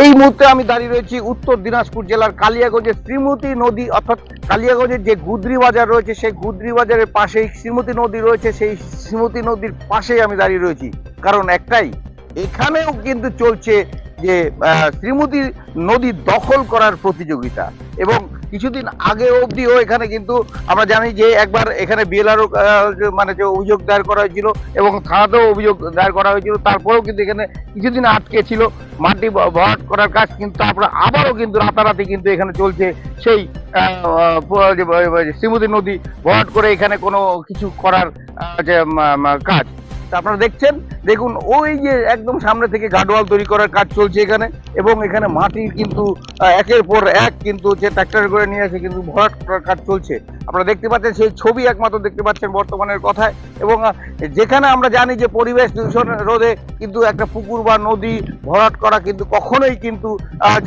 এই মুহূর্তে আমি দাঁড়িয়ে রয়েছি উত্তর দিনাজপুর জেলার কালিয়াগঞ্জের শ্রীমতী নদী, অর্থাৎ কালিয়াগঞ্জের যে গুদ্রি বাজার রয়েছে, সেই গুদ্রি বাজারের পাশেই শ্রীমতী নদী রয়েছে, সেই শ্রীমতী নদীর পাশেই আমি দাঁড়িয়ে রয়েছি। কারণ একটাই, এখানেও কিন্তু চলছে যে শ্রীমতী নদী দখল করার প্রতিযোগিতা। এবং কিছুদিন আগে অবধিও এখানে কিন্তু আমরা জানি যে একবার এখানে বিএলআরও মানে যে অভিযোগ দায়ের করা হয়েছিল এবং থানাতেও অভিযোগ দায়ের করা হয়েছিল, তারপরেও কিন্তু এখানে কিছুদিন আটকে ছিল, মাটি ভরাট করার কাজ কিন্তু তারপরে আবারও কিন্তু রাতারাতি কিন্তু এখানে চলছে সেই শ্রীমতী নদী ভরাট করে এখানে কোনো কিছু করার যে কাজ। তা আপনারা দেখছেন? দেখুন, ওই যে একদম সামনে থেকে গাডওয়াল তৈরি করার কাজ চলছে এখানে, এবং এখানে মাটির কিন্তু একের পর এক কিন্তু হচ্ছে ট্রাক্টর করে নিয়ে এসে কিন্তু ভরাট করার কাজ চলছে। আপনারা দেখতে পাচ্ছেন, সেই ছবি একমাত্র দেখতে পাচ্ছেন বর্তমানের কথায়, এবং যেখানে আমরা জানি যে পরিবেশ দূষণ রোধে কিন্তু একটা পুকুর বা নদী ভরাট করা কিন্তু কখনোই কিন্তু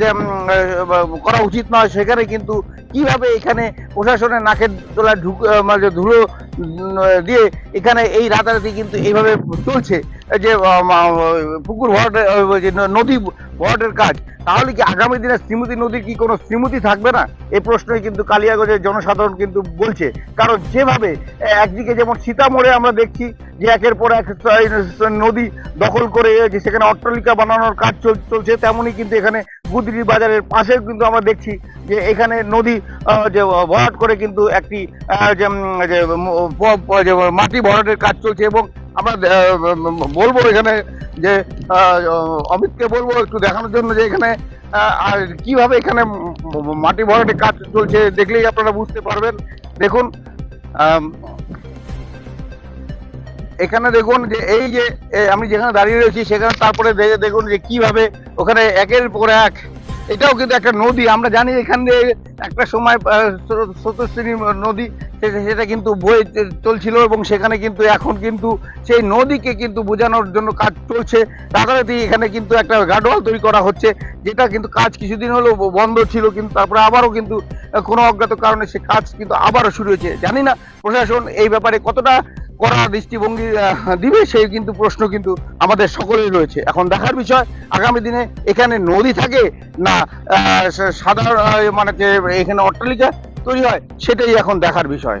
যে করা উচিত নয়। সেখানে কিন্তু কীভাবে এখানে প্রশাসনের নাকের তোলা ঢুক মানে ধুলো দিয়ে এখানে এই রাতারাতি কিন্তু এইভাবে চলছে, যে পুকুর ভরাটের নদী ভরাটের কাজ, তাহলে কি আগামী দিনে শ্রীমতী নদীর কি কোনো শ্রীমতী থাকবে না? এই প্রশ্নই কিন্তু কালিয়াগঞ্জের জনসাধারণ কিন্তু বলছে। কারণ যেভাবে একদিকে যেমন সীতামোড়ে আমরা দেখছি, যে একের পর এক নদী দখল করে যে সেখানে অট্টালিকা বানানোর কাজ চল- চলছে, তেমনই কিন্তু এখানে গুদরি বাজারের পাশেও কিন্তু আমরা দেখছি, যে এখানে নদী যে, ভরাট করে কিন্তু একটি যে, মাটি ভরাটের কাজ চলছে এবং আমরা বলব এখানে যে অমিতকে বলব একটু দেখানোর জন্য যে এখানে আর কীভাবে এখানে মাটি ভরাটের কাজ চলছে দেখলেই আপনারা বুঝতে পারবেন। দেখুন এখানে দেখুন যে এই যে আমি যেখানে দাঁড়িয়ে রয়েছি সেখানে তারপরে দেখুন যে কীভাবে ওখানে একের পর এক এটাও কিন্তু একটা নদী। আমরা জানি এখান দিয়ে একটা সময় আহ, নদী সেটা কিন্তু বয়ে চলছিল এবং সেখানে কিন্তু এখন কিন্তু সেই নদীকে কিন্তু বোঝানোর জন্য কাজ চলছে। রাতারাতি এখানে কিন্তু একটা গাডওয়াল তৈরি করা হচ্ছে যেটা কিন্তু কাজ কিছুদিন হলো বন্ধ ছিল কিন্তু তারপরে আবারও কিন্তু কোনো অজ্ঞাত কারণে সে কাজ কিন্তু আবারও শুরু হয়েছে। জানি না প্রশাসন এই ব্যাপারে কতটা কড়া দৃষ্টিভঙ্গি দিবে, সেই কিন্তু প্রশ্ন কিন্তু আমাদের সকলেই রয়েছে। এখন দেখার বিষয়, আগামী দিনে এখানে নদী থাকে না সাধারণ মানে যে এখানে অট্টালিকা তৈরি হয়, সেটাই এখন দেখার বিষয়।